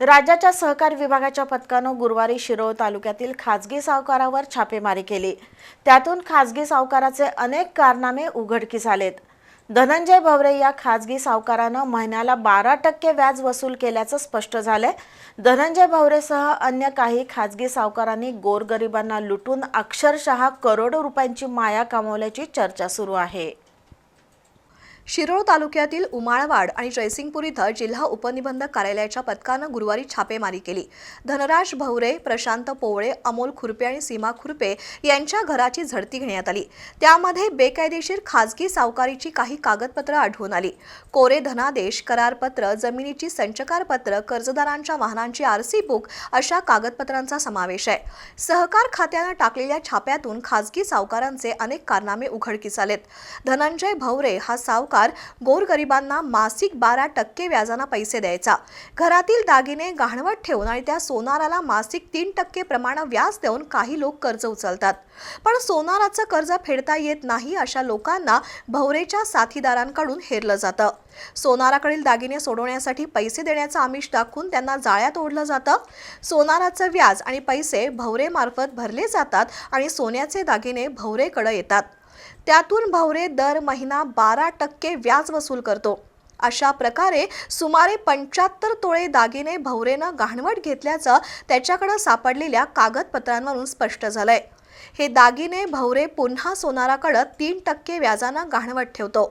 राज्याच्या सहकार विभागाच्या पथकानं गुरुवारी शिरोळ तालुक्यातील खाजगी सावकारावर छापेमारी केली. त्यातून खाजगी सावकाराचे अनेक कारनामे उघडकीस आलेत. धनंजय भवरे या खाजगी सावकारानं महिन्याला बारा टक्के व्याज वसूल केल्याचं स्पष्ट झालंय. धनंजय भवरेसह अन्य काही खाजगी सावकारांनी गोरगरिबांना लुटून अक्षरशः करोडो रुपयांची माया कमावल्याची चर्चा सुरू आहे. शिरोळ तालुक्यातील उमाळवाड आणि जयसिंगपूर इथं जिल्हा उपनिबंधक कार्यालयाच्या पथकानं गुरुवारी छापेमारी केली. धनराज भवरे प्रशांत पोवळे अमोल खुरपे आणि सीमा खुरपे यांच्या घराची झडती घेण्यात आली. त्यामध्ये बेकायदेशीर खाजगी सावकारीची काही कागदपत्रं आढळून आली. कोरे धनादेश करारपत्र जमिनीची संचकारपत्र कर्जदारांच्या वाहनांची आरसी बुक अशा कागदपत्रांचा समावेश आहे. सहकार खात्यानं टाकलेल्या छाप्यातून खाजगी सावकारांचे अनेक कारनामे उघडकीस आलेत. धनंजय भवरे हा सावकार गोरगरिबांना मासिक बारा टक्के व्याजानं पैसे द्यायचा. घरातील दागिने गहाणवत ठेवून आणि त्या सोनाराला मासिक तीन टक्के प्रमाण व्याज देऊन काही लोक कर्ज उचलतात. पण सोनाराचं कर्ज फेडता येत नाही अशा लोकांना भवरेच्या साथीदारांकडून हेरलं जातं. सोनाराकडील दागिने सोडवण्यासाठी पैसे देण्याचं आमिष दाखवून त्यांना जाळ्यात ओढलं जातं. सोनाराचं व्याज आणि पैसे भवरेमार्फत भरले जातात आणि सोन्याचे दागिने भवरेकडे येतात. त्यातून भवरे दर महिना बारा टक्के व्याज वसूल करतो. अशा प्रकारे सुमारे पंच्याहत्तर तोळे दागिने भवरेनं गहाणवट घेतल्याचं त्याच्याकडं सापडलेल्या कागदपत्रांवरून स्पष्ट झालंय. हे दागिने भवरे पुन्हा सोनाराकडं तीन टक्के व्याजानं गहाणवट ठेवतो.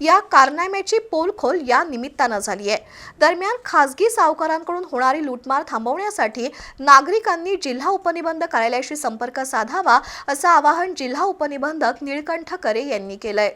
या कारनाम्याची पोलखोल या निमित्तानं झाली आहे दरम्यान खासगी सावकारांकडून होणारी लूटमार थांबवण्यासाठी नागरिकांनी जिल्हा उपनिबंधक कार्यालयाशी संपर्क साधावा असं आवाहन जिल्हा उपनिबंधक निळकंठ करे यांनी केलंय.